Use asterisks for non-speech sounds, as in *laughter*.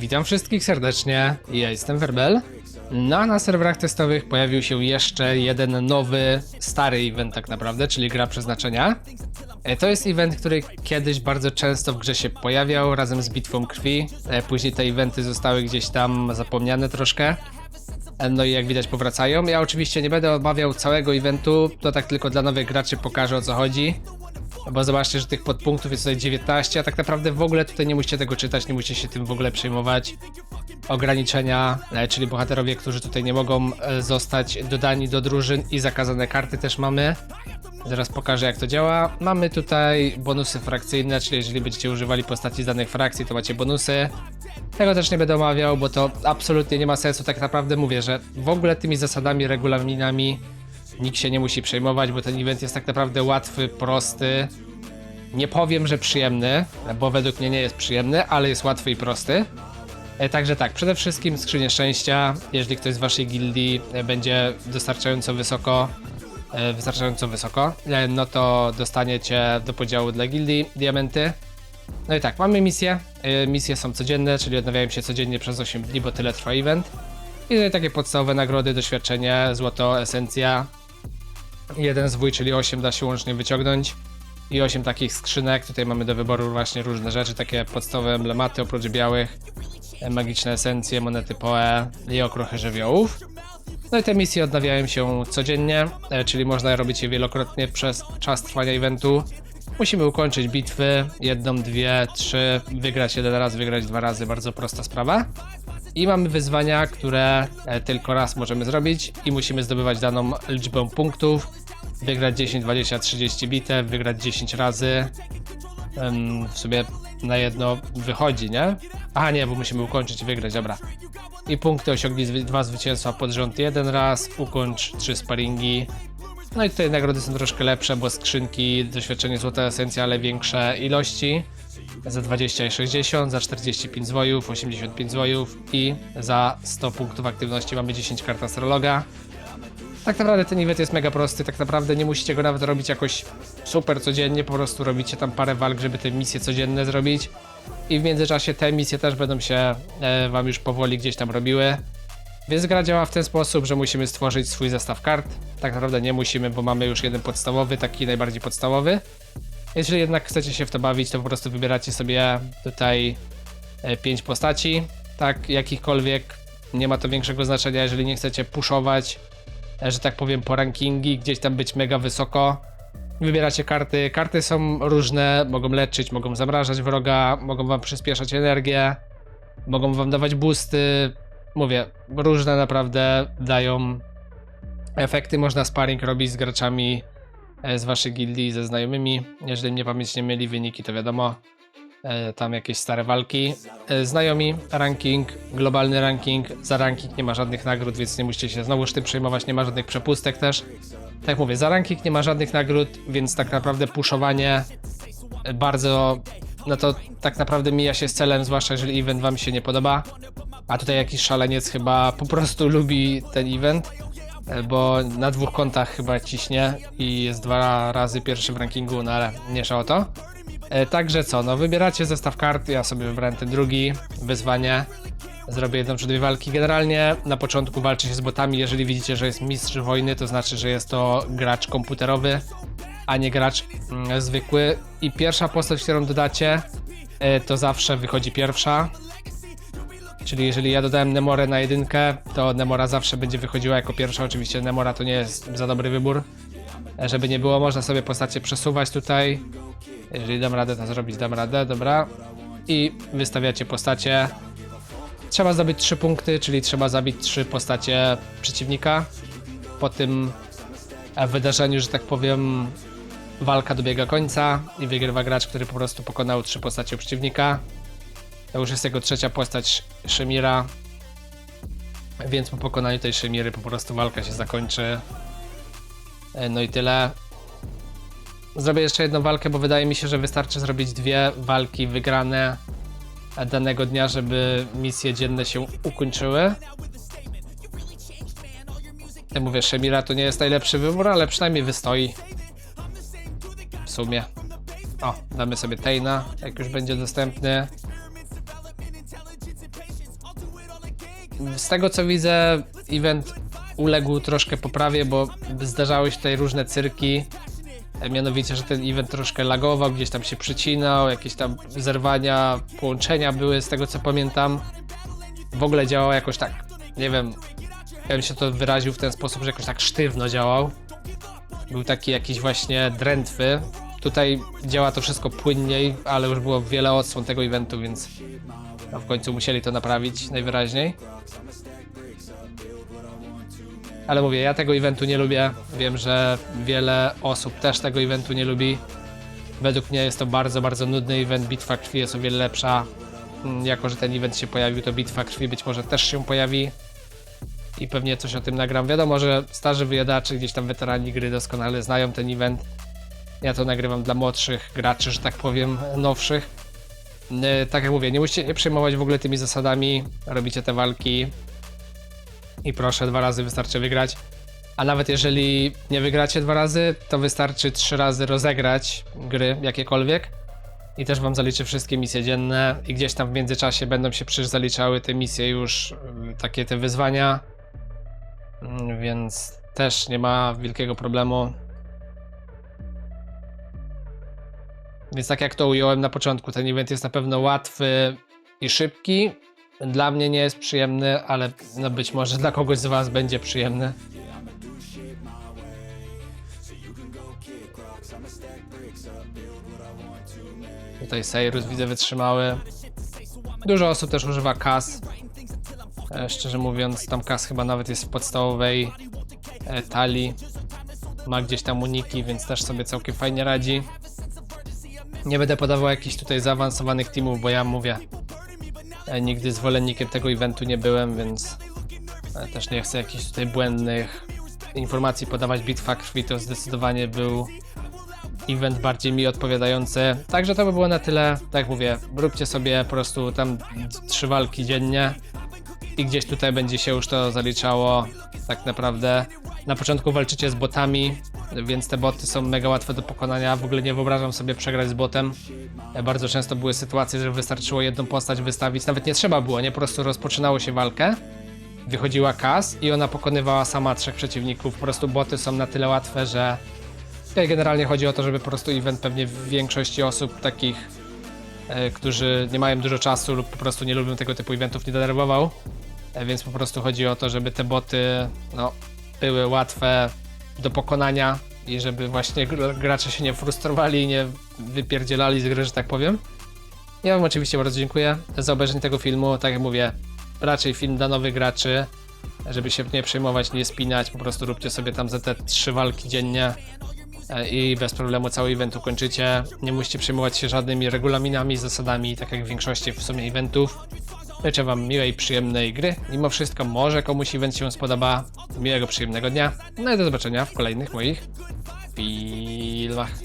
Witam wszystkich serdecznie, ja jestem Werbel. No na serwerach testowych pojawił się jeszcze jeden nowy, stary event tak naprawdę, czyli gra przeznaczenia. E, To jest event, który kiedyś bardzo często w grze się pojawiał razem z bitwą krwi. E, Później te eventy zostały gdzieś tam zapomniane troszkę. E, No i jak widać powracają. Ja oczywiście nie będę omawiał całego eventu, to tak tylko dla nowych graczy pokażę o co chodzi. Bo zobaczcie, że tych podpunktów jest tutaj 19, a tak naprawdę w ogóle tutaj nie musicie tego czytać, nie musicie się tym w ogóle przejmować. Ograniczenia, e, czyli bohaterowie, którzy tutaj nie mogą e, zostać dodani do drużyn i zakazane karty też mamy. Zaraz pokażę jak to działa. Mamy tutaj bonusy frakcyjne, czyli jeżeli będziecie używali postaci z danych frakcji, to macie bonusy. Tego też nie będę omawiał, bo to absolutnie nie ma sensu. Tak naprawdę mówię, że w ogóle tymi zasadami, regulaminami nikt się nie musi przejmować, bo ten event jest tak naprawdę łatwy, prosty. Nie powiem, że przyjemny, bo według mnie nie jest przyjemny, ale jest łatwy i prosty. E, Także tak, przede wszystkim skrzynie szczęścia. Jeżeli ktoś z waszej gildii e, będzie dostarczająco wysoko, e, wystarczająco wysoko, no to dostaniecie do podziału dla gildii diamenty. No i tak, mamy misje. Misje są codzienne, czyli odnawiają się codziennie przez 8 dni, bo tyle trwa event. I tutaj takie podstawowe nagrody, doświadczenie, złoto, esencja. Jeden zwój, czyli 8 da się łącznie wyciągnąć. I 8 takich skrzynek. Tutaj mamy do wyboru właśnie różne rzeczy, takie podstawowe emblematy oprócz białych, e, magiczne esencje, monety PoE i okruchy żywiołów. No i te misje odnawiają się codziennie, e, czyli można robić je wielokrotnie przez czas trwania eventu. Musimy ukończyć bitwy, jedną, dwie, trzy, wygrać jeden raz, wygrać dwa razy, bardzo prosta sprawa. I mamy wyzwania, które e, tylko raz możemy zrobić i musimy zdobywać daną liczbę punktów, wygrać 10, 20, 30 bitew, wygrać 10 razy. Em, w sumie na jedno wychodzi, nie? Aha, nie, bo musimy ukończyć i wygrać, dobra. I punkty osiągnij dwa zwycięstwa pod rząd jeden raz, ukończ trzy sparingi. No i tutaj nagrody są troszkę lepsze, bo skrzynki, doświadczenie złota esencja, ale większe ilości. Za 20 i 60, za 45 zwojów, 85 zwojów i za 100 punktów aktywności mamy 10 kart astrologa. Tak naprawdę ten event jest mega prosty, tak naprawdę nie musicie go nawet robić jakoś super codziennie, po prostu robicie tam parę walk, żeby te misje codzienne zrobić. I w międzyczasie te misje też będą się e, wam już powoli gdzieś tam robiły. Więc gra działa w ten sposób, że musimy stworzyć swój zestaw kart. Tak naprawdę nie musimy, bo mamy już jeden podstawowy, taki najbardziej podstawowy. Jeżeli jednak chcecie się w to bawić, to po prostu wybieracie sobie tutaj 5 postaci, tak jakichkolwiek. Nie ma to większego znaczenia, jeżeli nie chcecie puszować, e, że tak powiem, po rankingi, gdzieś tam być mega wysoko. Wybieracie karty. Karty są różne, mogą leczyć, mogą zamrażać wroga, mogą wam przyspieszać energię, mogą wam dawać boosty. Mówię, różne naprawdę dają efekty. Można sparring robić z graczami e, z waszej gildii, ze znajomymi. Jeżeli mnie pamięć nie mieli wyniki, to wiadomo, tam jakieś stare walki. E, Znajomi, ranking, globalny ranking. Za ranking nie ma żadnych nagród, więc nie musicie się znowuż tym przejmować, nie ma żadnych przepustek też. Tak jak mówię, za ranking nie ma żadnych nagród, więc tak naprawdę puszowanie e, bardzo, no to tak naprawdę mija się z celem, zwłaszcza jeżeli event wam się nie podoba. A tutaj jakiś szaleniec chyba po prostu *laughs* lubi ten event, e, bo na dwóch kontach chyba ciśnie i jest dwa razy pierwszy w rankingu, no ale mniejsza o to. E, Także co, no wybieracie zestaw kart, ja sobie wybrałem ten drugi, wyzwanie. Zrobię jedną czy dwie walki. Generalnie na początku walczy się z botami, jeżeli widzicie, że jest mistrz wojny, to znaczy, że jest to gracz komputerowy, a nie gracz mm, zwykły. I pierwsza postać, którą dodacie, e, to zawsze wychodzi pierwsza. Czyli jeżeli ja dodałem Nemorę na jedynkę, to Nemora zawsze będzie wychodziła jako pierwsza. Oczywiście Nemora to nie jest za dobry wybór. E, Żeby nie było, można sobie postacie przesuwać tutaj. Jeżeli dam radę to zrobić, dam radę, dobra. I wystawiacie postacie. Trzeba zdobyć 3 punkty, czyli trzeba zabić 3 postacie przeciwnika. Po tym e, wydarzeniu, że tak powiem, walka dobiega końca i wygrywa gracz, który po prostu pokonał 3 postacie przeciwnika. To już jest jego trzecia postać Szymira. Więc po pokonaniu tej Szymiry po prostu walka się zakończy. E, No i tyle. Zrobię jeszcze jedną walkę, bo wydaje mi się, że wystarczy zrobić dwie walki wygrane danego dnia, żeby misje dzienne się ukończyły. Ja mówię, Szemira to nie jest najlepszy wybór, ale przynajmniej wystoi. W sumie. O, damy sobie Tejna, jak już będzie dostępny. Z tego co widzę, event uległ troszkę poprawie, bo zdarzały się tutaj różne cyrki. Mianowicie, że ten event troszkę lagował, gdzieś tam się przycinał, jakieś tam zerwania, połączenia były z tego co pamiętam. W ogóle działał jakoś tak, nie wiem, ja bym się to wyraził w ten sposób, że jakoś tak sztywno działał. Był taki jakiś właśnie drętwy. Tutaj działa to wszystko płynniej, ale już było wiele odsłon tego eventu, więc no w końcu musieli to naprawić najwyraźniej. Ale mówię, ja tego eventu nie lubię. Wiem, że wiele osób też tego eventu nie lubi. Według mnie jest to bardzo, bardzo nudny event. Bitwa krwi jest o wiele lepsza. Mm, Jako, że ten event się pojawił, to bitwa krwi być może też się pojawi. I pewnie coś o tym nagram. Wiadomo, że starzy wyjadacze, gdzieś tam weterani gry doskonale znają ten event. Ja to nagrywam dla młodszych graczy, że tak powiem, nowszych. Tak jak mówię, nie musicie nie przejmować w ogóle tymi zasadami. Robicie te walki, i proszę, dwa razy wystarczy wygrać. A nawet jeżeli nie wygracie dwa razy, to wystarczy trzy razy rozegrać gry jakiekolwiek. I też wam zaliczy wszystkie misje dzienne i gdzieś tam w międzyczasie będą się przecież zaliczały te misje już, y, takie te wyzwania. Mm, Więc też nie ma wielkiego problemu. Więc tak jak to ująłem na początku, ten event jest na pewno łatwy i szybki. Dla mnie nie jest przyjemny, ale no być może dla kogoś z was będzie przyjemny. Tutaj Seirus widzę wytrzymały. Dużo osób też używa kas. E, Szczerze mówiąc, tam kas chyba nawet jest w podstawowej e, talii. Ma gdzieś tam uniki, więc też sobie całkiem fajnie radzi. Nie będę podawał jakichś tutaj zaawansowanych teamów, bo ja mówię, nigdy zwolennikiem tego eventu nie byłem, więc e, też nie chcę jakichś tutaj błędnych informacji podawać. Bitwa krwi to zdecydowanie był event bardziej mi odpowiadający. Także to by było na tyle. Tak mówię, róbcie sobie po prostu tam trzy walki dziennie i gdzieś tutaj będzie się już to zaliczało tak naprawdę. Na początku walczycie z botami, więc te boty są mega łatwe do pokonania. W ogóle nie wyobrażam sobie przegrać z botem. E, Bardzo często były sytuacje, że wystarczyło jedną postać wystawić, nawet nie trzeba było, nie? Po prostu rozpoczynało się walkę, wychodziła kas i ona pokonywała sama trzech przeciwników. Po prostu boty są na tyle łatwe, że Tutaj generalnie chodzi o to, żeby po prostu event pewnie w większości osób takich, e, którzy nie mają dużo czasu lub po prostu nie lubią tego typu eventów, nie denerwował. E, więc po prostu chodzi o to, żeby te boty no, były łatwe do pokonania i żeby właśnie gr- gracze się nie frustrowali i nie wypierdzielali z gry, że tak powiem. Ja wam oczywiście bardzo dziękuję za obejrzenie tego filmu. Tak jak mówię, raczej film dla nowych graczy, żeby się nie przejmować, nie spinać, po prostu róbcie sobie tam za te trzy walki dziennie e, i bez problemu cały event ukończycie. Nie musicie przejmować się żadnymi regulaminami, zasadami, tak jak w większości w sumie eventów. Życzę Wam miłej, przyjemnej gry. Mimo wszystko, może komuś event się spodoba. Miłego, przyjemnego dnia. No i do zobaczenia w kolejnych moich filmach.